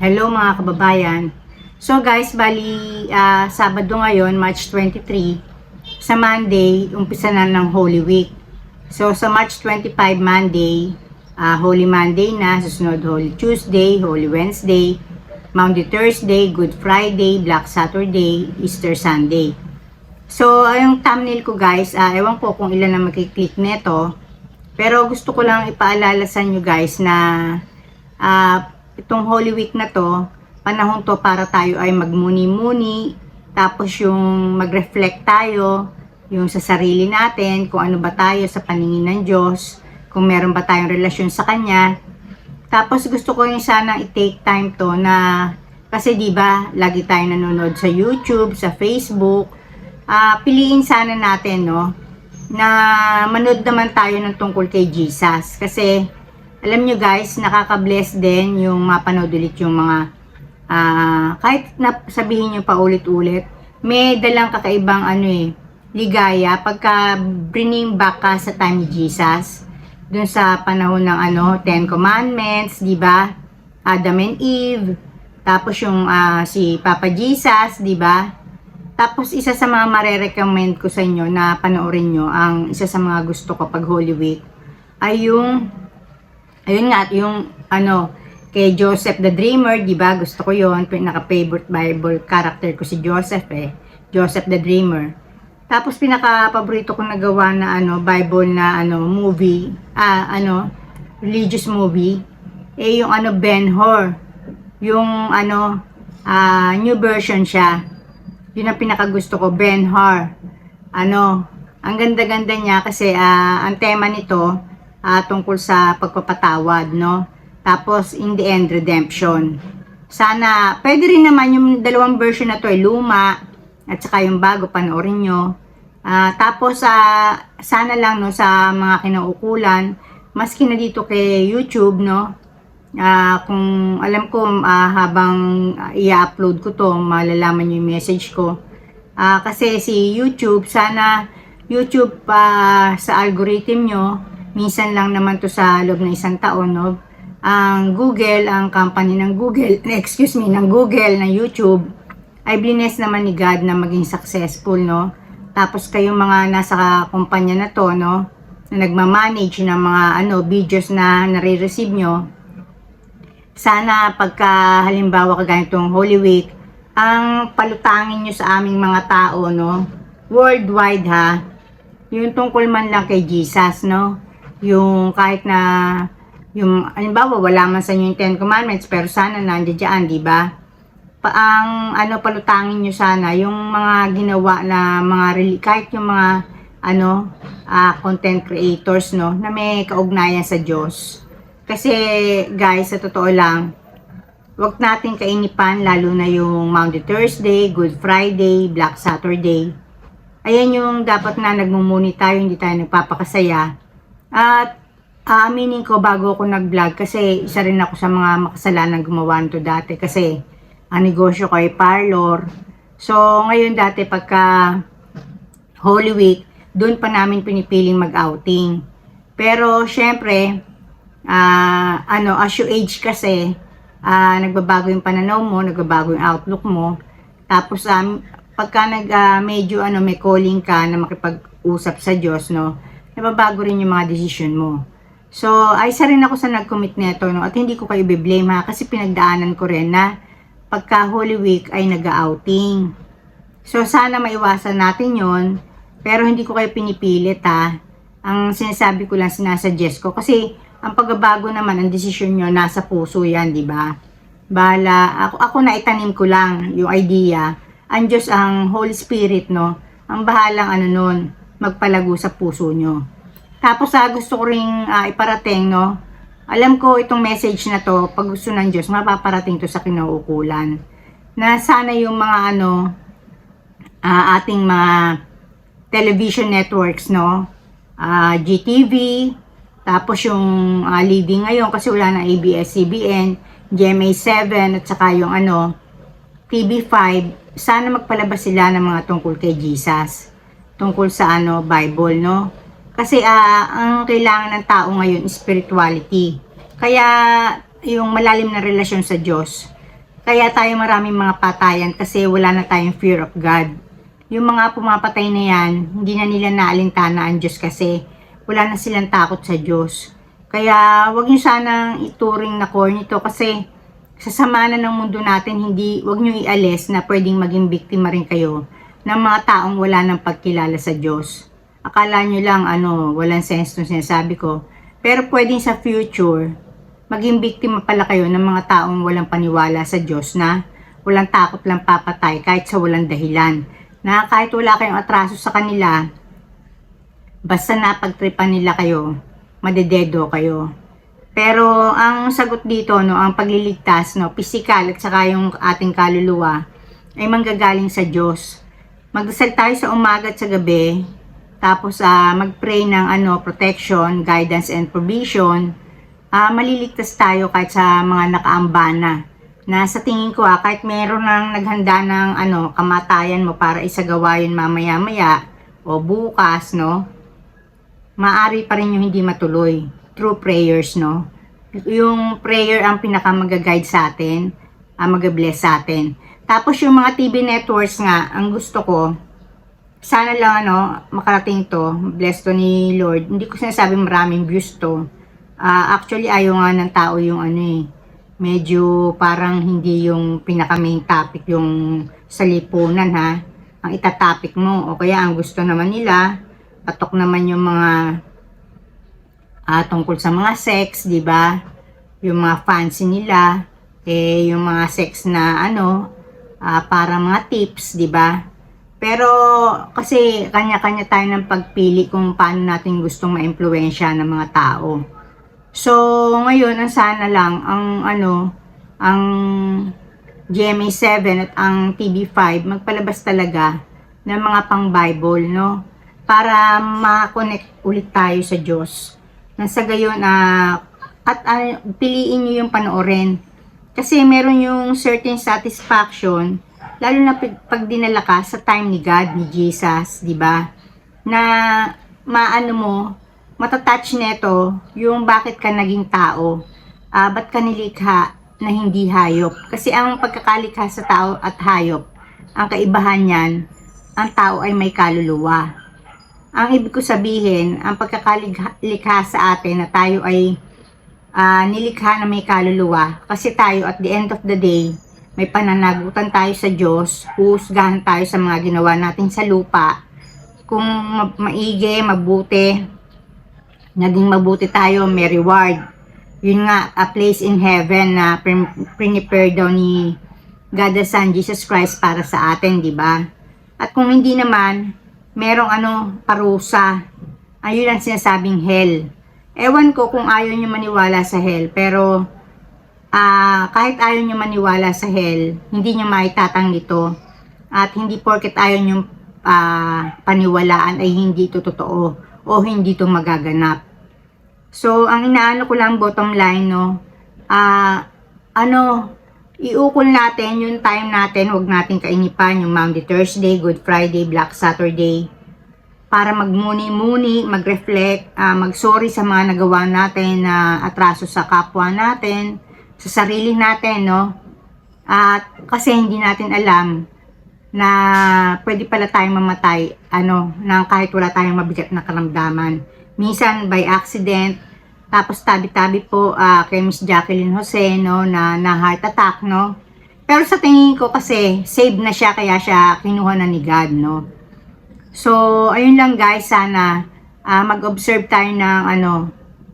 Hello mga kababayan. So guys, bali ah, Sabado ngayon, March 23, sa Monday, umpisa na ng Holy Week. So sa March 25 Monday, ah, Holy Monday na, susunod Holy Tuesday, Holy Wednesday, Maundy Thursday, Good Friday, Black Saturday, Easter Sunday. So, yung thumbnail ko guys, ah, ewan ko kung ilan na makiklik neto. Pero gusto ko lang ipaalala sa inyo guys na ah, itong Holy Week na to, panahon to para tayo ay magmuni-muni, tapos yung mag-reflect tayo, yung sa sarili natin, kung ano ba tayo sa paningin ng Diyos, kung meron ba tayong relasyon sa Kanya. Tapos gusto ko yung sana i-take time to na, kasi di ba lagi tayo nanonood sa YouTube, sa Facebook, ah piliin sana natin, no, na manood naman tayo ng tungkol kay Jesus. Kasi, alam nyo guys, nakaka-bless din yung mapanood ulit yung mga, ah kahit na sabihin nyo pa ulit-ulit, may dalang kakaibang ano eh, ligaya pagka bringing back ka sa time ni Jesus. Dun sa panahon ng ano, Ten Commandments, di ba? Adam and Eve. Tapos yung ah, si Papa Jesus, di ba? Tapos isa sa mga marerecommend ko sa inyo na panoorin nyo, ang isa sa mga gusto ko pag Holy Week, ay yung, ayun nga, yung ano, kay Joseph the Dreamer, di ba? Gusto ko yon pinaka-favorite Bible character ko si Joseph eh. Joseph the Dreamer. Tapos pinaka-paborito ko nagawa na ano, Bible na ano, movie, ah, ano, religious movie, eh yung ano, Ben-Hur. Yung ano, ah, new version siya. Yun ang pinakagusto ko, Ben-Hur. Ano, ang ganda-ganda niya kasi ah, ang tema nito ah, tungkol sa pagpapatawad, no? Tapos, in the end, redemption. Sana, pwede rin naman yung dalawang version na to ay luma at saka yung bago, panoorin nyo. Ah, tapos, ah, sana lang no, sa mga kinaukulan, maski na dito kay YouTube, no? Ah, kung alam ko ah, habang ah, i-upload ko to, malalaman nyo yung message ko. Ah, kasi si YouTube, sana YouTube pa sa algorithm nyo, minsan lang naman to sa loob ng isang taon, no? Ang Google, ang company ng Google, excuse me, ng Google, ng YouTube, ay blines naman ni God na maging successful, no? Tapos kayong mga nasa kumpanya na to, no? Na nagmamanage ng mga ano, videos na nare-receive nyo, sana pagka halimbawa kagaya itong Holy Week, ang palutangin nyo sa aming mga tao, no? Worldwide ha. Yung tungkol man lang kay Jesus, no? Yung kahit na yung halimbawa wala man sa inyo yung Ten Commandments pero sana nandiyan dyan, di ba? Pa, ang ano palutangin nyo sana yung mga ginawa na mga kahit yung mga ano ah, content creators no na may kaugnayan sa Diyos. Kasi guys, sa totoo lang, wag natin kainipan lalo na yung Maundy Thursday, Good Friday, Black Saturday. Ayan yung dapat na nagmumuni tayo, hindi tayo nagpapakasaya. At aaminin ko bago ako nag-vlog kasi isa rin ako sa mga makasalanan gumawa nito dati kasi ang negosyo ko ay parlor. So ngayon dati pagka Holy Week, doon pa namin pinipiling mag-outing. Pero syempre, ah ano, as you age kasi, ah nagbabago yung pananaw mo, nagbabago yung outlook mo. Tapos um, pagka nag ah, medyo ano may calling ka na makipag-usap sa Diyos, no, nababago rin yung mga decision mo. So, ay isa rin ako sa nag-commit nito, no, at hindi ko kayo i-blame ha, kasi pinagdaanan ko rin na pagka Holy Week ay nag-outing. So, sana maiwasan natin yon pero hindi ko kayo pinipilit ha. Ang sinasabi ko lang, sinasuggest ko, kasi ang pagbabago naman, ang desisyon nyo, nasa puso yan, di ba? Bala, ako, ako na itanim ko lang yung idea. Ang Diyos, ang Holy Spirit, no? Ang bahalang ano nun, magpalago sa puso nyo. Tapos ah, gusto ko ring ah, iparating, no? Alam ko itong message na to, pag gusto ng Diyos, mapaparating to sa kinauukulan. Na sana yung mga ano, ah, ating mga television networks, no? Ah, GTV, tapos yung ah, leading ngayon kasi wala na ABS-CBN, GMA7 at saka yung ano, TV5, sana magpalabas sila ng mga tungkol kay Jesus. Tungkol sa ano, Bible, no? Kasi ah, ang kailangan ng tao ngayon is spirituality. Kaya yung malalim na relasyon sa Diyos. Kaya tayo maraming mga patayan kasi wala na tayong fear of God. Yung mga pumapatay na yan, hindi na nila naalintana ang Diyos kasi wala na silang takot sa Diyos. Kaya wag niyo sanang ituring na corny to kasi sa sama na ng mundo natin, hindi, wag niyo ialis na pwedeng maging biktima rin kayo ng mga taong wala ng pagkilala sa Diyos. Akala nyo lang, ano, walang sense nung sinasabi ko. Pero pwedeng sa future, maging biktima pala kayo ng mga taong walang paniwala sa Diyos na walang takot lang papatay kahit sa walang dahilan. Na kahit wala kayong atraso sa kanila, basta napagtripan nila kayo, madededo kayo. Pero ang sagot dito, no, ang pagliligtas, no, physical at saka yung ating kaluluwa, ay manggagaling sa Diyos. Magdasal tayo sa umaga at sa gabi, tapos ah, mag-pray ng ano, protection, guidance and provision, ah, maliligtas tayo kahit sa mga nakaambana. Na sa tingin ko ah, kahit meron nang naghanda ng ano, kamatayan mo para isagawa yun mamaya-maya o bukas, no? Maari pa rin yung hindi matuloy through prayers, no? Yung prayer ang pinaka guide sa atin, ang mag-bless sa atin. Tapos yung mga TV networks nga, ang gusto ko, sana lang ano, makarating to, bless to ni Lord. Hindi ko sinasabi maraming views to. Ah, actually, ayaw nga ng tao yung ano eh, medyo parang hindi yung pinaka main topic yung sa lipunan ha. Ang itatopic mo. O kaya ang gusto naman nila, patok naman yung mga ah, tungkol sa mga sex, di ba? Yung mga fancy nila, eh, yung mga sex na ano, ah, para mga tips, di ba? Pero kasi kanya-kanya tayo ng pagpili kung paano natin gustong ma-impluwensya ng mga tao. So, ngayon, ang sana lang, ang ano, ang GMA7 at ang TV5, magpalabas talaga ng mga pang-Bible, no? Para ma-connect ulit tayo sa Diyos. Nang sa gayon, ah, at ah, piliin nyo yung panoorin. Kasi meron yung certain satisfaction, lalo na pag, dinala ka sa time ni God, ni Jesus, di ba? Na maano mo, matatouch neto yung bakit ka naging tao. Ah, ba't ka nilikha na hindi hayop? Kasi ang pagkakalikha sa tao at hayop, ang kaibahan niyan, ang tao ay may kaluluwa. Ang ibig ko sabihin, ang pagkakalikha sa atin na tayo ay ah, nilikha na may kaluluwa. Kasi tayo at the end of the day, may pananagutan tayo sa Diyos, husgahan tayo sa mga ginawa natin sa lupa. Kung ma- maigi, mabuti, naging mabuti tayo, may reward. Yun nga, a place in heaven na prepare daw ni God the Son, Jesus Christ para sa atin, di ba? At kung hindi naman, merong ano, parusa. Ayun ang sinasabing hell. Ewan ko kung ayaw nyo maniwala sa hell, pero ah kahit ayaw nyo maniwala sa hell, hindi nyo maitatang ito. At hindi porket ayaw nyo ah, paniwalaan ay hindi ito totoo o hindi ito magaganap. So, ang inaano ko lang bottom line, no, ah, ano, iukol natin yung time natin, huwag natin kainipan yung Monday, Thursday, Good Friday, Black Saturday, para magmuni-muni, mag-reflect, ah, mag-sorry sa mga nagawa natin na atraso sa kapwa natin, sa sarili natin, no? At kasi hindi natin alam na pwede pala tayong mamatay, ano, nang kahit wala tayong mabigat na karamdaman. Minsan by accident, tapos tabi-tabi po ah, kay Miss Jacqueline Jose, no, na, na heart attack, no? Pero sa tingin ko kasi, save na siya, kaya siya kinuha na ni God, no? So, ayun lang guys, sana ah, mag-observe tayo ng ano,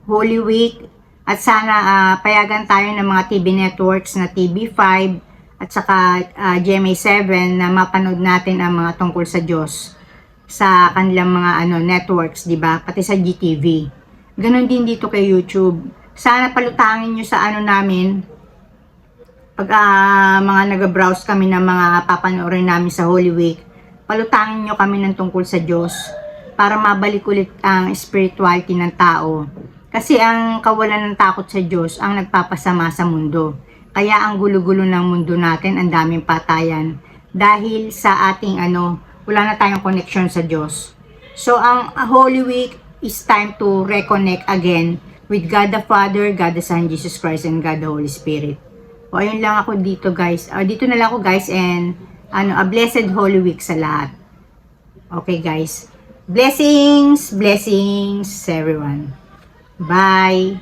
Holy Week at sana ah, payagan tayo ng mga TV networks na TV5 at saka ah, GMA7 na mapanood natin ang mga tungkol sa Diyos sa kanilang mga ano networks, 'di ba? Pati sa GTV. Ganon din dito kay YouTube. Sana palutangin nyo sa ano namin pag ah, mga nag-browse kami ng mga papanoorin namin sa Holy Week, palutangin nyo kami ng tungkol sa Diyos para mabalik ulit ang spirituality ng tao. Kasi ang kawalan ng takot sa Diyos ang nagpapasama sa mundo. Kaya ang gulo-gulo ng mundo natin, ang daming patayan. Dahil sa ating ano, wala na tayong connection sa Diyos. So ang Holy Week is time to reconnect again with God the Father, God the Son, Jesus Christ, and God the Holy Spirit. O, ayun lang ako dito guys. O, dito na lang ako guys and ano, a blessed Holy Week sa lahat. Okay guys. Blessings, blessings everyone. Bye.